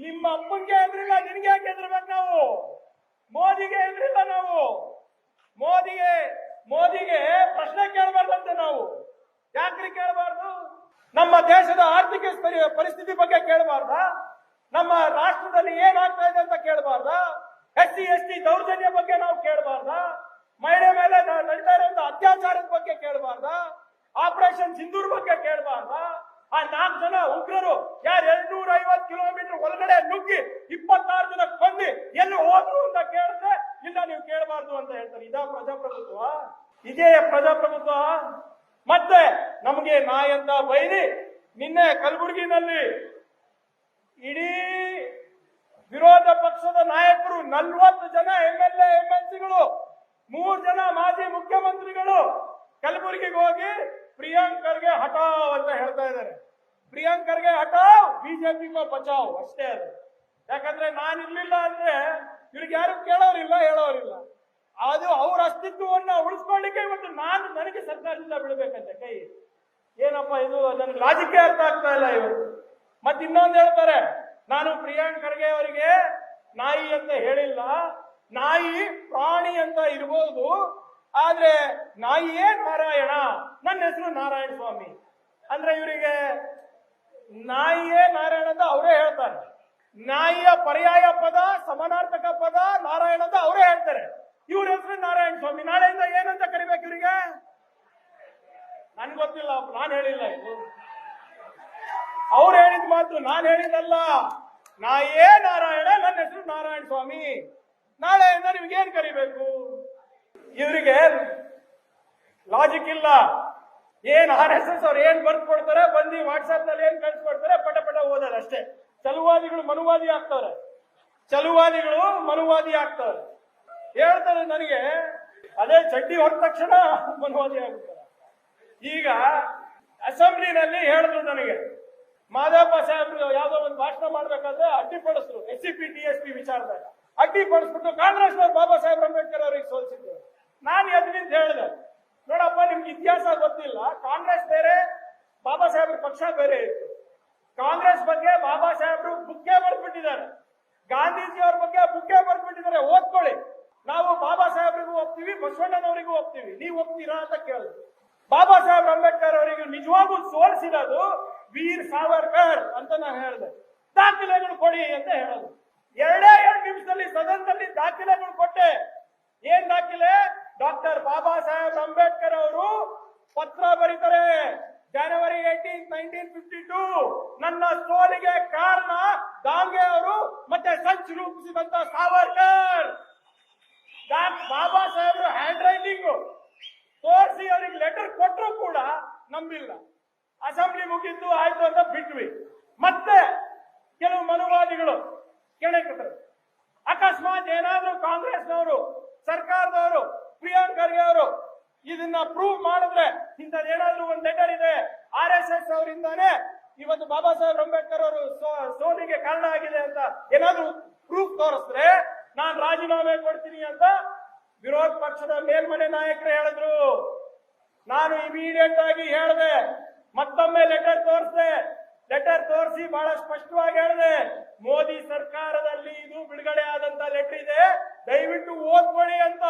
ನಿಮ್ಮ ಅಪ್ಪಂಗೆ ಹೆದರಿಲ್ಲ ನಿನ್ಗೆ ಯಾಕೆ ಹೆದರ್ಬೇಕು ನಾವು? ಮೋದಿಗೆ ಹೆದರಿಲ್ಲ ನಾವು. ಮೋದಿಗೆ ಮೋದಿಗೆ ಪ್ರಶ್ನೆ ಕೇಳಬಾರ್ದಂತೆ ನಾವು. ಯಾಕ್ರಿ ಕೇಳಬಾರ್ದು? ನಮ್ಮ ದೇಶದ ಆರ್ಥಿಕ ಪರಿ- ಪರಿಸ್ಥಿತಿ ಬಗ್ಗೆ ಕೇಳಬಾರ್ದ? ನಮ್ಮ ರಾಷ್ಟ್ರದಲ್ಲಿ ಏನಾಗ್ತಾ ಇದೆ ಅಂತ ಕೇಳಬಾರ್ದ? ಎಸ್ ಸಿ ಎಸ್ ಟಿ ದೌರ್ಜನ್ಯ ಬಗ್ಗೆ ನಾವು ಕೇಳಬಾರ್ದ? ಮಹಿಳೆ ಮೇಲೆ ನಡೀತಾ ಇರುವಂತಹ ಅತ್ಯಾಚಾರದ ಬಗ್ಗೆ ಕೇಳಬಾರ್ದ? ಆಪರೇಷನ್ ಸಿಂಧೂರ್ ಬಗ್ಗೆ ಕೇಳಬಾರ್ದ? ಆ ನಾಲ್ಕು ಜನ ಉಗ್ರರು ಯಾರು ಎರಡ್ನೂರ ಐವತ್ತು ಕಿಲೋಮೀಟರ್ ಒಳಗಡೆ ನುಗ್ಗಿ ಇಪ್ಪತ್ತಾರು ಜನ ಕೊಂದಿ ಎಲ್ಲಿ ಹೋದ್ರು ಅಂತ ಕೇಳಿದ್ರೆ, ಇಲ್ಲ, ನೀವು ಕೇಳಬಾರ್ದು ಅಂತ ಹೇಳ್ತಾರೆ. ಇದಾ ಪ್ರಜಾಪ್ರಭುತ್ವ? ಇದೇ ಪ್ರಜಾಪ್ರಭುತ್ವ? ಮತ್ತೆ ನಮಗೆ ನಾಯಂತ ಬೈರಿ, ನಿನ್ನೆ ಕಲಬುರಗಿನಲ್ಲಿ ಇಡೀ ವಿರೋಧ ಪಕ್ಷದ ನಾಯಕರು ನಲ್ವತ್ತು ಜನ ಎಂ ಎಲ್ ಎಂ ಎಲ್ ಸಿಗಳು ಮೂರು ಜನ ಮಾಜಿ ಮುಖ್ಯಮಂತ್ರಿಗಳು ಕಲಬುರಗಿಗೆ ಹೋಗಿ ಪ್ರಿಯಾಂಕ್ ಖರ್ಗೆ ಹಟಾವ್ ಅಂತ ಹೇಳ್ತಾ ಇದ್ದಾರೆ. ಪ್ರಿಯಾಂಕರ್ಗೆ ಹಟಾವ್ ಬಿಜೆಪಿ ಬಚಾವ್, ಅಷ್ಟೇ ಅದು. ಯಾಕಂದ್ರೆ ನಾನು ಇರ್ಲಿಲ್ಲ ಅಂದ್ರೆ ಇವ್ರಿಗೆ ಯಾರು ಕೇಳೋರಿಲ್ಲ, ಹೇಳೋರಿಲ್ಲ. ಅದು ಅವ್ರ ಅಸ್ತಿತ್ವವನ್ನ ಉಳಿಸ್ಕೊಳ್ಳಿಕ್ಕೆ ಇವತ್ತು ನಾನು ನನಗೆ ಸರ್ಕಾರದಿಂದ ಬಿಡಬೇಕಂತೆ ಕೈ. ಏನಪ್ಪ ಇದು? ನನಗೆ ರಾಜಕೀಯ ಅರ್ಥ ಆಗ್ತಾ ಇಲ್ಲ ಇವರು. ಮತ್ತೆ ಇನ್ನೊಂದು ಹೇಳ್ತಾರೆ, ನಾನು ಪ್ರಿಯಾಂಕ್ ಖರ್ಗೆ ಅವರಿಗೆ ನಾಯಿ ಅಂತ ಹೇಳಿಲ್ಲ. ನಾಯಿ ಪ್ರಾಣಿ ಅಂತ ಇರ್ಬೋದು ಆದ್ರೆ ನಾಯಿಯೇ ನಾರಾಯಣ? ನನ್ನ ಹೆಸರು ನಾರಾಯಣ ಸ್ವಾಮಿ. ಅಂದ್ರೆ ಇವರಿಗೆ ನಾಯಿಯೇ ನಾರಾಯಣ ಅಂತ ಅವರೇ ಹೇಳ್ತಾರೆ. ನಾಯಿಯ ಪರ್ಯಾಯ ಪದ, ಸಮಾನಾರ್ಥಕ ಪದ, ನಾರಾಯಣ ಅಂತ ಅವರೇ ಹೇಳ್ತಾರೆ. ಇವ್ರ ಹೆಸರು ನಾರಾಯಣ ಸ್ವಾಮಿ. ನಾಳೆಯಿಂದ ಏನಂತ ಕರಿಬೇಕು ಇವರಿಗೆ? ನನ್ಗೆ ಗೊತ್ತಿಲ್ಲ, ನಾನು ಹೇಳಿಲ್ಲ ಇದು. ಅವ್ರು ಹೇಳಿದ ಮಾತು ನಾನು ಹೇಳಿದಲ್ಲ ನಾಯೇ ನಾರಾಯಣ ನನ್ನ ಹೆಸರು ನಾರಾಯಣ ಸ್ವಾಮಿ. ನಾಳೆಯಿಂದ ನಿಮ್ಗೆ ಏನ್ ಕರಿಬೇಕು? ಇವರಿಗೆ ಲಾಜಿಕ್ ಇಲ್ಲ. ಏನ್ ಆರ್ ಎಸ್ ಎಸ್ ಅವ್ರು ಏನ್ ಬರ್ದು ಕೊಡ್ತಾರೆ, ಬಂದು ವಾಟ್ಸ್ಆಪ್ನಲ್ಲಿ ಏನ್ ಕಳ್ಸಿಕೊಡ್ತಾರೆ ಪಟ ಪಟ ಓದೋದು ಅಷ್ಟೇ. ಚಲುವಾದಿಗಳು ಮನುವಾದಿ ಆಗ್ತವ್ರೆ. ಚಲುವಾದಿಗಳು ಮನುವಾದಿ ಆಗ್ತವ್ರೆ. ಹೇಳ್ತಾರೆ ನನಗೆ, ಅದೇ ಚಡ್ಡಿ ಹೊರ ತಕ್ಷಣ ಮನುವಾದಿ ಆಗುತ್ತಾರೆ ಈಗ ಅಸೆಂಬ್ಲಿನಲ್ಲಿ ಹೇಳಿದ್ರು ನನಗೆ ಮಾದಪ್ಪ ಸಾಹೇಬ್ರು ಯಾವ್ದೋ ಒಂದು ಭಾಷಣ ಮಾಡ್ಬೇಕಾದ್ರೆ ಅಡ್ಡಿಪಡಿಸಿದ್ರು S C P T S P ವಿಚಾರದಾಗ. ಅಡ್ಡಿಪಡಿಸ್ಬಿಟ್ಟು ಕಾಂಗ್ರೆಸ್ನವ್ರು ಬಾಬಾ ಸಾಹೇಬ್ ಅಂಬೇಡ್ಕರ್ ಅವರಿಗೆ ಸೋಲಿಸಿದ್ರು. ನಾನು ಎದ್ದು ನಿಂತು ಹೇಳಿದೆ? ನೋಡಪ್ಪ, ನಿಮ್ಗೆ ಇತಿಹಾಸ ಗೊತ್ತಿಲ್ಲ. ಕಾಂಗ್ರೆಸ್ ಬೇರೆ, ಬಾಬಾ ಸಾಹೇಬ್ರ ಪಕ್ಷ ಬೇರೆ ಇತ್ತು. ಕಾಂಗ್ರೆಸ್ ಬಗ್ಗೆ ಬಾಬಾ ಸಾಹೇಬ್ರು ಬುಕ್ಕೆ ಬರ್ದ್ಬಿಟ್ಟಿದ್ದಾರೆ. ಗಾಂಧೀಜಿ ಅವ್ರ ಬಗ್ಗೆ ಬುಕ್ಕೆ ಬರ್ದ್ಬಿಟ್ಟಿದ್ದಾರೆ. ಓದ್ಕೊಳ್ಳಿ. ನಾವು ಬಾಬಾ ಸಾಹೇಬ್ರಿಗೂ ಹೋಗ್ತೀವಿ ಬಸವಣ್ಣನವರಿಗೂ ಹೋಗ್ತೀವಿ ನೀವು ಒಪ್ತೀರಾ ಅಂತ ಕೇಳಿದ್ರು ಬಾಬಾ ಸಾಹೇಬ್ ಅಂಬೇಡ್ಕರ್ ಅವರಿಗೆ ನಿಜವಾಗೂ ಸೋಲಿಸಿರೋದು ವೀರ್ ಸಾವರ್ಕರ್ ಅಂತ ನಾನು ಹೇಳಿದೆ. ದಾಖಲೆಗಳು ಕೊಡಿ ಅಂತ ಹೇಳೋದು ಎರಡೇ ಎರಡು ನಿಮಿಷದಲ್ಲಿ ಸದನದಲ್ಲಿ ದಾಖಲೆಗಳು ಕೊಟ್ಟೆ ಏನ್ ದಾಖಲೆ ಡಾಕ್ಟರ್ ಬಾಬಾ ಸಾಹೇಬ್ ಅಂಬೇಡ್ಕರ್ ಅವರು ಪತ್ರ ಬರೀತಾರೆ January eighteen nineteen fifty two ನನ್ನ ಸೋಲಿಗೆ ಕಾರಣ ದಾಂಗೆ ಅವರು ಮತ್ತೆ ಸಂಚು ರೂಪಿಸಿದಂತ ಸಾವರ್ಕರ್ ಡಾಕ್- ಬಾಬಾ ಸಾಹೇಬ್ರು ಹ್ಯಾಂಡ್ ರೈಟಿಂಗ್ ತೋರಿಸಿ ಅವರಿಗೆ ಲೆಟರ್ ಕೊಟ್ಟರು ಕೂಡ ನಂಬಿಲ್ಲ. ಅಸೆಂಬ್ಲಿ ಮುಗಿದ್ದು ಆಯ್ತು ಅಂತ ಬಿಟ್ವಿ. ಮತ್ತೆ ಕೆಲವು ಮನುವಾದಿಗಳು ಕೆಣಕಿದ್ರು. ಅಕಸ್ಮಾತ್ ಏನಾದ್ರೂ ಕಾಂಗ್ರೆಸ್ನವರು, ಸರ್ಕಾರದವರು, ಪ್ರಿಯಾಂಕ್ ಖರ್ಗೆ ಅವರು ಇದನ್ನ ಪ್ರೂವ್ ಮಾಡಿದ್ರೆ ಇಂಥದ್ದೇನಾದ್ರೂ ಒಂದು ಲೆಟರ್ ಇದೆ ಆರ್ ಎಸ್ ಎಸ್ ಅವರಿಂದಾನೇ ಇವತ್ತು ಬಾಬಾ ಸಾಹೇಬ್ ಅಂಬೇಡ್ಕರ್ ಅವರು ಸೋಲಿಗೆ ಕಾರಣ ಆಗಿದೆ ಅಂತ ಏನಾದ್ರೂ ಪ್ರೂಫ್ ತೋರಿಸಿದ್ರೆ ನಾನು ರಾಜೀನಾಮೆ ಕೊಡ್ತೀನಿ ಅಂತ ವಿರೋಧ ಪಕ್ಷದ ಮೇಲ್ಮನೆ ನಾಯಕರು ಹೇಳಿದ್ರು ನಾನು ಇಮಿಡಿಯೇಟ್ ಆಗಿ ಹೇಳಿದೆ ಮತ್ತೊಮ್ಮೆ ಲೆಟರ್ ತೋರಿಸಿದೆ ಲೆಟರ್ ತೋರಿಸಿ ಬಹಳ ಸ್ಪಷ್ಟವಾಗಿ ಹೇಳಿದೆ. ಮೋದಿ ಸರ್ಕಾರದಲ್ಲಿ ಇದು ಬಿಡುಗಡೆ ಆದಂತ ಲೆಟರ್ ಇದೆ. ದಯವಿಟ್ಟು ಓದ್ಕೊಳ್ಳಿ ಅಂತ.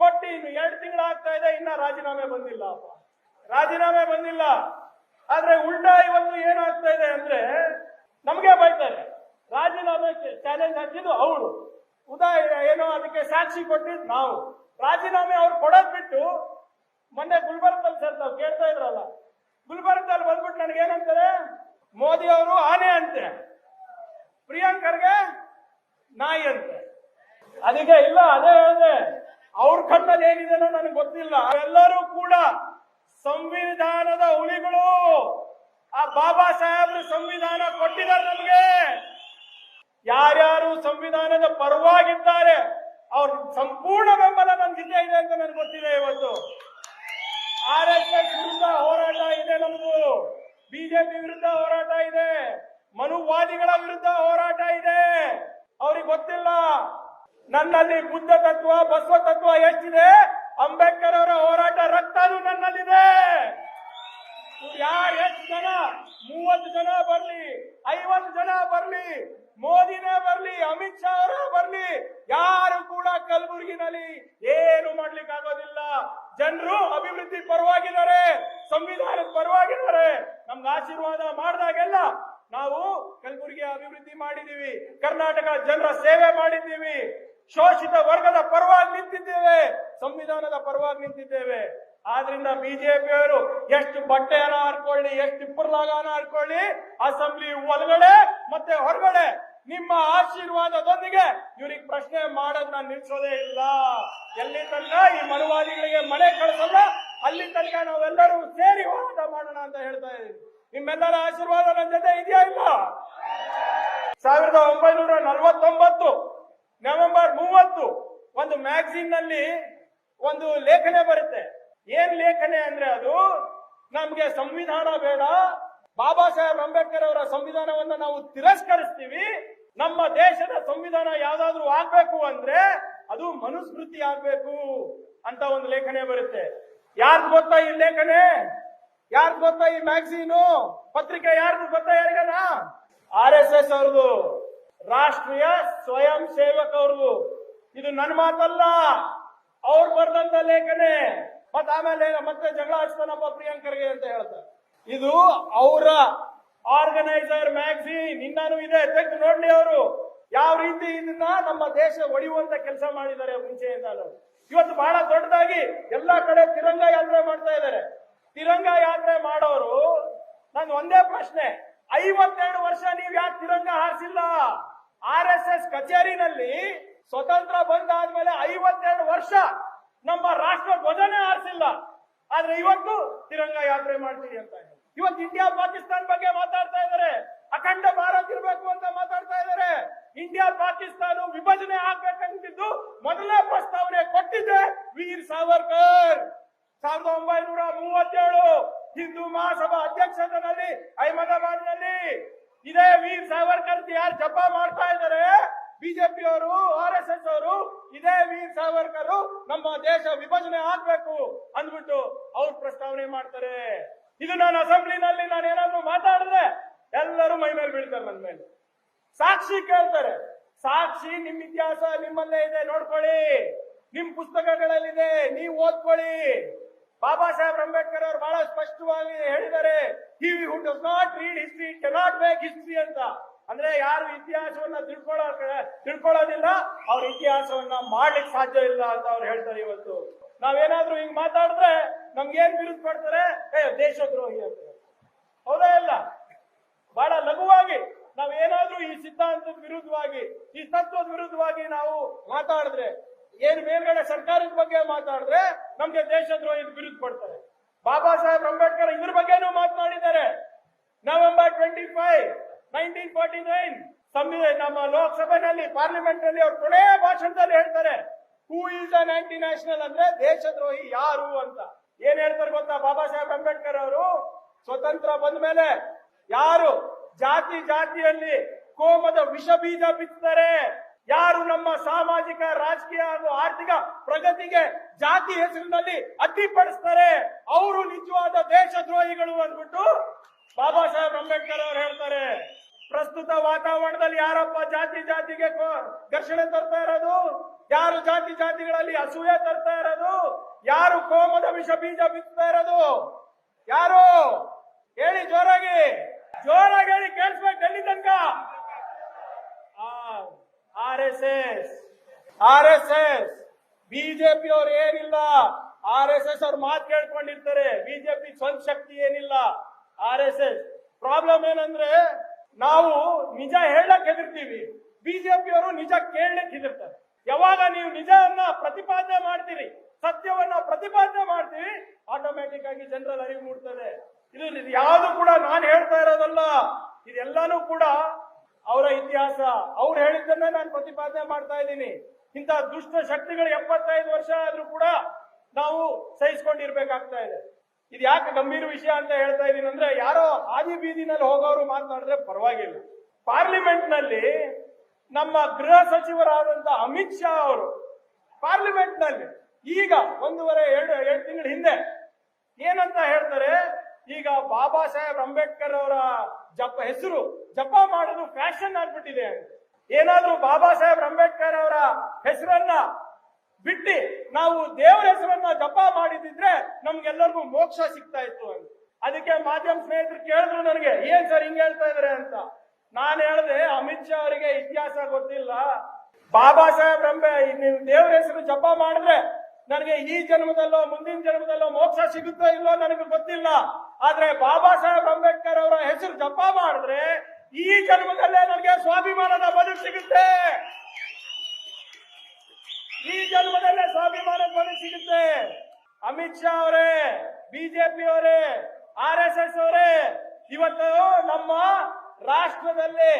ಕೊಟ್ಟು ಇನ್ನು ಎರಡು ತಿಂಗಳಾಗ್ತಾ ಇದೆ, ಇನ್ನ ರಾಜೀನಾಮೆ ಬಂದಿಲ್ಲ ಅಪ್ಪ. ರಾಜೀನಾಮೆ ಬಂದಿಲ್ಲ. ಆದ್ರೆ ಉಲ್ಟಾ ಇವತ್ತು ಏನಾಗ್ತಾ ಇದೆ ಅಂದ್ರೆ ನಮಗೆ ಬೈತಾರೆ. ರಾಜೀನಾಮೆ ಚಾಲೆಂಜ್ ಹಾಕಿದ್ದು ಅವಳು ಉದಾಹರಣೆ, ಏನೋ ಅದಕ್ಕೆ ಸಾಕ್ಷಿ ಕೊಟ್ಟಿದ್ದು ನಾವು. ರಾಜೀನಾಮೆ ಅವ್ರು ಕೊಡೋದ್ ಬಿಟ್ಟು ಮೊನ್ನೆ ಗುಲ್ಬರ್ಗದಲ್ಲಿ ಸರ್, ನಾವು ಕೇಳ್ತಾ ಇದ್ರಲ್ಲ. ಗುಲ್ಬರ್ಗದಲ್ಲಿ ಬಂದ್ಬಿಟ್ಟು ನನಗೆ ಏನಂತಾರೆ ಮೋದಿ ಅವರು ಆನೆ ಅಂತೆ. ಪ್ರಿಯಾಂಕರ್ಗೆ ನಾಯಿ ಅಂತೆ. ಅದಕ್ಕೆ ಇಲ್ಲ, ಅದೇ ಹೇಳಿದೆ. ಅವ್ರ ಕಣ್ಣಲ್ಲಿ ಏನಿದೆ ನನಗೆ ಗೊತ್ತಿಲ್ಲ. ಎಲ್ಲರೂ ಕೂಡ ಸಂವಿಧಾನದ ಹುಲಿಗಳು. ಆ ಬಾಬಾ ಸಾಹೇಬ್ರು ಸಂವಿಧಾನ ಕೊಟ್ಟಿದ್ದಾರೆ ನಮಗೆ. ಯಾರ್ಯಾರು ಸಂವಿಧಾನದ ಪರವಾಗಿದ್ದಾರೆ, ಅವ್ರ ಸಂಪೂರ್ಣ ಬೆಂಬಲ ನನ್ನ ಇದೆ ಅಂತ ನನಗೆ ಗೊತ್ತಿದೆ ಇವತ್ತು. ಆರ್ ಎಸ್ ಎಸ್ ವಿರುದ್ಧ ಹೋರಾಟ ಇದೆ ನಮಗೂ ಬಿಜೆಪಿ ವಿರುದ್ಧ ಹೋರಾಟ ಇದೆ. ಮನುವಾದಿಗಳ ವಿರುದ್ಧ ಹೋರಾಟ ಇದೆ. ಅವ್ರಿಗೆ ಗೊತ್ತಿಲ್ಲ. ನನ್ನಲ್ಲಿ ಬುದ್ಧ ತತ್ವ, ಬಸವ ತತ್ವ ಎಷ್ಟಿದೆ? ಅಂಬೇಡ್ಕರ್ ಅವರ ಹೋರಾಟ ರಕ್ತನೂ ನನ್ನಲ್ಲಿದೆ. ಯಾರು? ಎಷ್ಟು ಜನ? ಮೂವತ್ತು ಜನ ಬರ್ಲಿ, ಐವತ್ತು ಜನ ಬರ್ಲಿ ಮೋದಿನೇ ಬರ್ಲಿ ಅಮಿತ್ ಶಾ ಅವರೇ ಬರ್ಲಿ ಯಾರು ಕೂಡ ಕಲಬುರಗಿನಲ್ಲಿ ಏನು ಮಾಡ್ಲಿಕ್ಕೆ ಆಗೋದಿಲ್ಲ ಜನರು ಅಭಿವೃದ್ಧಿ ಪರವಾಗಿದ್ದಾರೆ ಸಂವಿಧಾನದ ಪರವಾಗಿದ್ದಾರೆ ನಮ್ಗೆ ಆಶೀರ್ವಾದ ಮಾಡಿದಾಗೆಲ್ಲ ನಾವು ಕಲಬುರಗಿ ಅಭಿವೃದ್ಧಿ ಮಾಡಿದೀವಿ ಕರ್ನಾಟಕ ಜನರ ಸೇವೆ ಮಾಡಿದ್ದೀವಿ, ಶೋಷಿತ ವರ್ಗದ ಪರವಾಗಿ ನಿಂತಿದ್ದೇವೆ, ಸಂವಿಧಾನದ ಪರವಾಗಿ ನಿಂತಿದ್ದೇವೆ. ಆದ್ರಿಂದ ಬಿಜೆಪಿಯವರು ಎಷ್ಟು ಬಟ್ಟೆಯನ್ನ ಹಾಕೊಳ್ಳಿ ಎಷ್ಟು ಪುರ್ಲಾಗನ ಹಾಕೊಳ್ಳಿ ಅಸೆಂಬ್ಲಿ ಒಳಗಡೆ ಮತ್ತೆ ಹೊರಗಡೆ ನಿಮ್ಮ ಆಶೀರ್ವಾದದೊಂದಿಗೆ ಇವ್ರಿಗೆ ಪ್ರಶ್ನೆ ಮಾಡೋದನ್ನ ನಿಲ್ಸೋದೇ ಇಲ್ಲ. ಎಲ್ಲಿ ತನಕ ಈ ಮನವಾದಿಗಳಿಗೆ ಮನೆ ಕಳಿಸಲ್ಲ, ಅಲ್ಲಿ ತನಕ ನಾವೆಲ್ಲರೂ ಸೇರಿ ಹೋರಾಟ ಮಾಡೋಣ ಅಂತ ಹೇಳ್ತಾ ಇದ್ದೀವಿ ನಿಮ್ಮೆಲ್ಲರ ಆಶೀರ್ವಾದ ನನ್ನ ಜೊತೆ ಇದೆಯಾ ಇಲ್ಲ? ಸಾವಿರದ ಒಂಬೈನೂರ ನಲವತ್ತೊಂಬತ್ತು ನವೆಂಬರ್ ಮೂವತ್ತು ಒಂದು ಮ್ಯಾಗಝಿನ್ನಲ್ಲಿ ಒಂದು ಲೇಖನೆ ಬರುತ್ತೆ. ಏನ್ ಲೇಖನೆ ಅಂದ್ರೆ ಅದು ನಮ್ಗೆ ಸಂವಿಧಾನ ಬೇಡ. ಬಾಬಾ ಸಾಹೇಬ್ ಅಂಬೇಡ್ಕರ್ ಅವರ ಸಂವಿಧಾನವನ್ನ ನಾವು ತಿರಸ್ಕರಿಸ್ತೀವಿ. ನಮ್ಮ ದೇಶದ ಸಂವಿಧಾನ ಯಾವ್ದಾದ್ರು ಆಗ್ಬೇಕು ಅಂದ್ರೆ ಅದು ಮನುಸ್ಮೃತಿ ಆಗ್ಬೇಕು ಅಂತ ಒಂದು ಲೇಖನೆ ಬರುತ್ತೆ. ಯಾರ್ದು ಗೊತ್ತಾ ಈ ಲೇಖನೆ? ಯಾರ್ದು ಗೊತ್ತಾ ಈ ಮ್ಯಾಗ್ಝೀನು? ಪತ್ರಿಕೆ ಯಾರ್ದು ಗೊತ್ತಾ ಯಾರಿಗನ ಆರ್ ಎಸ್ ಎಸ್ ಅವ್ರದು. ರಾಷ್ಟ್ರೀಯ ಸ್ವಯಂ ಸೇವಕ ಅವ್ರದು. ಇದು ನನ್ನ ಮಾತಲ್ಲ. ಅವ್ರು ಬರ್ದಂತ ಲೇಖನೆ. ಮತ್ತ ಆಮೇಲೆ ಮತ್ತೆ ಜಗಳ ಹಚ್ತಾನಪ್ಪ ಪ್ರಿಯಾಂಕರ್ಗೆ ಅಂತ ಹೇಳ್ತಾರೆ. ಇದು ಅವರ ಆರ್ಗನೈಸರ್ ಮ್ಯಾಗ್ಝೀನ್. ಇನ್ನೂ ಇದೆ. ತೆಗೆದು ನೋಡ್ಲಿ ಅವರು. ಯಾವ ರೀತಿ ಇದನ್ನ ನಮ್ಮ ದೇಶ ಒಡೆಯುವಂತ ಕೆಲಸ ಮಾಡಿದ್ದಾರೆ ಮುಂಚೆಯಿಂದ ಇವತ್ತು ಬಹಳ ದೊಡ್ಡದಾಗಿ ಎಲ್ಲಾ ಕಡೆ ತಿರಂಗ ಯಾತ್ರೆ ಮಾಡ್ತಾ ಇದ್ದಾರೆ. ತಿರಂಗ ಯಾತ್ರೆ ಮಾಡೋರು ನನ್ ಒಂದೇ ಪ್ರಶ್ನೆ. ಐವತ್ತೆರಡು ವರ್ಷ ನೀವ್ ಯಾಕೆ ತಿರಂಗ ಹಾರಿಸಿಲ್ಲ? ಆರ್ ಎಸ್ ಎಸ್ ಕಚೇರಿನಲ್ಲಿ ಸ್ವತಂತ್ರ ಬಂದಾದ್ಮೇಲೆ ಐವತ್ತೆರಡು ವರ್ಷ ನಮ್ಮ ರಾಷ್ಟ್ರ ಧ್ವಜನೇ ಹಾರಿಸಿಲ್ಲ. ಆದ್ರೆ ಇವತ್ತು ತಿರಂಗ ಯಾತ್ರೆ ಮಾಡ್ತೀರಿ ಅಂತ. ಇವತ್ತು ಇಂಡಿಯಾ ಪಾಕಿಸ್ತಾನ ಬಗ್ಗೆ ಮಾತಾಡ್ತಾ ಇದ್ದಾರೆ ಅಖಂಡ ಭಾರತ್ ಇರಬೇಕು ಅಂತ ಮಾತಾಡ್ತಾ ಇದ್ದಾರೆ ಇಂಡಿಯಾ ಪಾಕಿಸ್ತಾನ ವಿಭಜನೆ ಆಗ್ಬೇಕಂತಿದ್ದು ಮೊದಲನೇ ಪ್ರಸ್ತಾವನೆ ಕೊಟ್ಟಿದ್ದೆ ವೀರ್ ಸಾವರ್ಕರ್ ಸಾವಿರದ ಒಂಬೈನೂರ ಮೂವತ್ತೇಳು ಹಿಂದೂ ಮಹಾಸಭಾ ಅಧ್ಯಕ್ಷತೆಯಲ್ಲಿ ಅಹಮದಾಬಾದ್ನಲ್ಲಿ ಇದೇ ವೀರ್ ಸಾವರ್ಕರ್ ಯಾರು ಜಪ ಮಾಡ್ತಾ ಇದ್ದಾರೆ ಬಿಜೆಪಿ ಅವರು ಆರ್ ಎಸ್ ಎಸ್ ಅವರು, ಇದೇ ವೀರ್ ಸಾವರ್ಕರ್ ನಮ್ಮ ದೇಶ ವಿಭಜನೆ ಆಗ್ಬೇಕು ಅಂದ್ಬಿಟ್ಟು ಅವ್ರು ಪ್ರಸ್ತಾವನೆ ಮಾಡ್ತಾರೆ. ಇದು ನಾನು ಅಸೆಂಬ್ಲಿನಲ್ಲಿ ನಾನು ಏನಾದ್ರು ಮಾತಾಡಿದ್ರೆ ಎಲ್ಲರೂ ಮೈ ಮೇಲೆ ಬೀಳ್ತಾರೆ ನನ್ನ ಮೇಲೆ. ಸಾಕ್ಷಿ ಕೇಳ್ತಾರೆ. ಸಾಕ್ಷಿ ನಿಮ್ ಇತಿಹಾಸ ನಿಮ್ಮಲ್ಲೇ ಇದೆ, ನೋಡ್ಕೊಳ್ಳಿ. ನಿಮ್ ಪುಸ್ತಕಗಳಲ್ಲಿದೆ, ನೀವು ಓದ್ಕೊಳ್ಳಿ. ಬಾಬಾ ಸಾಹೇಬ್ ಅಂಬೇಡ್ಕರ್ ಅವರು ಬಹಳ ಸ್ಪಷ್ಟವಾಗಿ ಹೇಳಿದ್ದಾರೆ he who does not read history cannot make history ಅಂತ. ಅಂದ್ರೆ ಯಾರು ಇತಿಹಾಸವನ್ನ ತಿಳ್ಕೊಳ್ಳೋ ತಿಳ್ಕೊಳ್ಳೋದಿಲ್ಲ, ಅವ್ರ ಇತಿಹಾಸವನ್ನ ಮಾಡ್ಲಿಕ್ಕೆ ಸಾಧ್ಯ ಇಲ್ಲ ಅಂತ ಅವ್ರು ಹೇಳ್ತಾರೆ ಇವತ್ತು. ನಾವೇನಾದ್ರೂ ಹಿಂಗ್ ಮಾತಾಡಿದ್ರೆ ನಮ್ಗೇನ್ ವಿರುದ್ಧ ಪಡ್ತಾರೆ ಏ, ದೇಶದ್ರೋಹಿ ಅಂತ. ಹೌದಾ ಇಲ್ಲ? ಬಹಳ ಲಘುವಾಗಿ ನಾವೇನಾದ್ರೂ ಈ ಸಿದ್ಧಾಂತದ ವಿರುದ್ಧವಾಗಿ, ಈ ತತ್ವದ ವಿರುದ್ಧವಾಗಿ ನಾವು ಮಾತಾಡಿದ್ರೆ, ಏನ್ ಮೇಲ್ಗಡೆ ಸರ್ಕಾರದ ಬಗ್ಗೆ ಮಾತಾಡಿದ್ರೆ ನಮ್ಗೆ ದೇಶದ್ರೋಹಿ ವಿರುದ್ಧ ಪಡ್ತಾರೆ ಬಾಬಾ ಸಾಹೇಬ್ ಅಂಬೇಡ್ಕರ್ ಇದ್ರ ಬಗ್ಗೆನೂ ಮಾತನಾಡಿದ್ದಾರೆ. November twenty five nineteen forty nine ಸಂವಿಧಾನ, ನಮ್ಮ ಲೋಕಸಭೆನಲ್ಲಿ ಪಾರ್ಲಿಮೆಂಟ್ನಲ್ಲಿ ಅವ್ರು ಕೊನೆಯ ಭಾಷಣದಲ್ಲಿ ಹೇಳ್ತಾರೆ who is an anti national ಅಂದ್ರೆ ದೇಶದ್ರೋಹಿ ಯಾರು ಅಂತ. ಏನ್ ಹೇಳ್ತಾರೆ ಗೊತ್ತಾ ಬಾಬಾ ಸಾಹೇಬ್ ಅಂಬೇಡ್ಕರ್ ಅವರು? ಸ್ವತಂತ್ರ ಬಂದ ಮೇಲೆ ಯಾರು? ಜಾತಿ ಜಾತಿಯಲ್ಲಿ ಕೋಮದ ವಿಷ ಬೀಜ ಬಿತ್ತಾರೆ ಯಾರು ನಮ್ಮ ಸಾಮಾಜಿಕ, ರಾಜಕೀಯ ಹಾಗೂ ಆರ್ಥಿಕ ಪ್ರಗತಿಗೆ ಜಾತಿ ಹೆಸರಿನಲ್ಲಿ ಅಡ್ಡಿಪಡಿಸ್ತಾರೆ ಅವರು ನಿಜವಾದ ದೇಶದ್ರೋಹಿಗಳು ಅಂದ್ಬಿಟ್ಟು ಬಾಬಾ ಸಾಹೇಬ್ ಅಂಬೇಡ್ಕರ್ ಅವರು ಹೇಳ್ತಾರೆ. ಪ್ರಸ್ತುತ ವಾತಾವರಣದಲ್ಲಿ ಯಾರಪ್ಪ ಜಾತಿ ಜಾತಿಗೆ ಘರ್ಷಣೆ ತರ್ತಾ ಇರೋದು? ಯಾರು ಜಾತಿ ಜಾತಿಗಳಲ್ಲಿ ಅಸೂಯೆ ತರ್ತಾ ಇರೋದು? ಯಾರು ಕೋಮದ ವಿಷ ಬೀಜ ಬಿತ್ತಾ ಇರೋದು? ಯಾರು? ಹೇಳಿ ಜೋರಾಗಿ. ಜೋರಾಗಿ ಹೇಳಿ, ಕೇಳಿಸ್ಬೇಕು, ಎಲ್ಲಿ ತನಕ? R S S. R S S. BJP ಅವ್ರು ಏನಿಲ್ಲ. ಆರ್ ಎಸ್ ಎಸ್ ಅವ್ರು ಮಾತು ಕೇಳ್ಕೊಂಡಿರ್ತಾರೆ. ಬಿಜೆಪಿ ಸ್ವಂತ ಶಕ್ತಿ ಏನಿಲ್ಲ. R S S. ಪ್ರಾಬ್ಲಮ್ ಏನಂದ್ರೆ ನಾವು ನಿಜ ಹೇಳಕ್ ಹೆದರ್ತೀವಿ. ಬಿಜೆಪಿಯವರು ನಿಜ ಕೇಳಲಿಕ್ಕೆ ಹೆದರ್ತಾರೆ. ಯಾವಾಗ ನೀವು ನಿಜವನ್ನ ಪ್ರತಿಪಾದನೆ ಮಾಡ್ತೀರಿ, ಸತ್ಯವನ್ನ ಪ್ರತಿಪಾದನೆ ಮಾಡ್ತೀವಿ ಆಟೋಮ್ಯಾಟಿಕ್ ಆಗಿ ಜನರಲ್ ಅರಿವು ಮೂಡ್ತದೆ. ಇದು ಯಾವುದು ಕೂಡ ನಾನು ಹೇಳ್ತಾ ಇರೋದಲ್ಲ. ಇದೆಲ್ಲಾನು ಕೂಡ ಅವರ ಇತಿಹಾಸ. ಅವ್ರು ಹೇಳಿದ್ದನ್ನ ನಾನು ಪ್ರತಿಪಾದನೆ ಮಾಡ್ತಾ ಇದ್ದೀನಿ. ಇಂತಹ ದುಷ್ಟ ಶಕ್ತಿಗಳು ಎಪ್ಪತ್ತೈದು ವರ್ಷ ಆದ್ರೂ ಕೂಡ ನಾವು ಸಹಿಸ್ಕೊಂಡಿರ್ಬೇಕಾಗ್ತಾ ಇದೆ. ಇದು ಯಾಕೆ ಗಂಭೀರ ವಿಷಯ ಅಂತ ಹೇಳ್ತಾ ಇದ್ದೀನಿ ಅಂದ್ರೆ ಯಾರೋ ಹಾದಿ ಬೀದಿನಲ್ಲಿ ಹೋಗೋರು ಮಾತನಾಡಿದ್ರೆ ಪರವಾಗಿಲ್ಲ. ಪಾರ್ಲಿಮೆಂಟ್ನಲ್ಲಿ ನಮ್ಮ ಗೃಹ ಸಚಿವರಾದಂತ ಅಮಿತ್ ಶಾ ಅವರು ಪಾರ್ಲಿಮೆಂಟ್ನಲ್ಲಿ ಈಗ ಒಂದೂವರೆ, ಎರಡು ಎರಡು ತಿಂಗಳ ಹಿಂದೆ ಏನಂತ ಹೇಳ್ತಾರೆ? ಈಗ ಬಾಬಾ ಸಾಹೇಬ್ ಅಂಬೇಡ್ಕರ್ ಅವರ ಜಪ ಹೆಸರು ಜಪ ಮಾಡೋದು ಫ್ಯಾಷನ್ ಆಗ್ಬಿಟ್ಟಿದೆ. ಏನಾದ್ರೂ ಬಾಬಾ ಸಾಹೇಬ್ ಅಂಬೇಡ್ಕರ್ ಅವರ ಹೆಸರನ್ನ ಬಿಟ್ಟು ನಾವು ದೇವರ ಹೆಸರನ್ನ ಜಪ ಮಾಡಿದಿದ್ರೆ ನಮ್ಗೆಲ್ಲರಿಗೂ ಮೋಕ್ಷ ಸಿಗ್ತಾ ಇತ್ತು ಅಂತ. ಅದಕ್ಕೆ ಮಾಧ್ಯಮ ಸ್ನೇಹಿತರು ಕೇಳಿದ್ರು ನನಗೆ, ಏನ್ ಸರ್ ಹಿಂಗ್ ಹೇಳ್ತಾ ಇದಾರೆ ಅಂತ? ನಾನು ಹೇಳಿದೆ, ಅಮಿತ್ ಶಾ ಅವರಿಗೆ ಇತಿಹಾಸ ಗೊತ್ತಿಲ್ಲ. ಬಾಬಾ ಸಾಹೇಬ್ ರಂಬೆ ನೀವು ದೇವರ ಹೆಸರು ಜಪ ಮಾಡಿದ್ರೆ ನನಗೆ ಈ ಜನ್ಮದಲ್ಲೋ, ಮುಂದಿನ ಜನ್ಮದಲ್ಲೋ ಮೋಕ್ಷ ಸಿಗುತ್ತೋ ಇಲ್ಲೋ ನನಗೆ ಗೊತ್ತಿಲ್ಲ. ಆದ್ರೆ ಬಾಬಾ ಸಾಹೇಬ್ ಅಂಬೇಡ್ಕರ್ ಅವರ ಹೆಸರು ಜಪ ಮಾಡಿದ್ರೆ ಈ ಜನ್ಮದಲ್ಲೇ ನನಗೆ ಸ್ವಾಭಿಮಾನದ ಬದುಕು ಸಿಗುತ್ತೆ. ಈ ಜನ್ಮದಲ್ಲೇ ಸ್ವಾಭಿಮಾನ ಧ್ವನಿ ಸಿಗುತ್ತೆ. ಅಮಿತ್ ಶಾ ಅವರೇ, ಬಿಜೆಪಿ ಅವರೇ, ಆರ್ ಎಸ್ ಎಸ್ ಅವರೇ, ಇವತ್ತು ನಮ್ಮ ರಾಷ್ಟ್ರದಲ್ಲಿ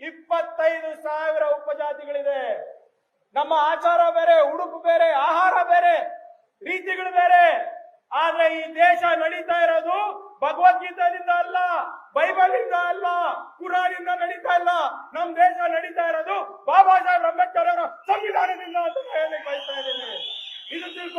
ಇಪ್ಪತ್ತೈದು ಸಾವಿರ ಉಪಜಾತಿಗಳಿದೆ. ನಮ್ಮ ಆಚಾರ ಬೇರೆ, ಉಡುಪು ಬೇರೆ, ಆಹಾರ ಬೇರೆ, ರೀತಿಗಳು ಬೇರೆ. ಆದ್ರೆ ಈ ದೇಶ ನಡೀತಾ ಇರೋದು ಭಗವದ್ಗೀತೆಯಿಂದ ಅಲ್ಲ. ಬೈಬಲ್ ಇಂದ ಅಲ್ಲ ಕುರಾನಿಂದ ನಡೀತಾ ಇಲ್ಲ. ನಮ್ ದೇಶ ನಡೀತಾ ಇರೋದು ಬಾಬಾ ಸಾಹೇಬ್ ಅಂಬೇಡ್ಕರ್ ಅವರ ಸಂವಿಧಾನದಿಂದ ಅಂತ ಹೇಳಿ ಬಯಸ್ತಾ ಇದ್ದೀನಿ. ಇದು ತಿಳ್ಕೊ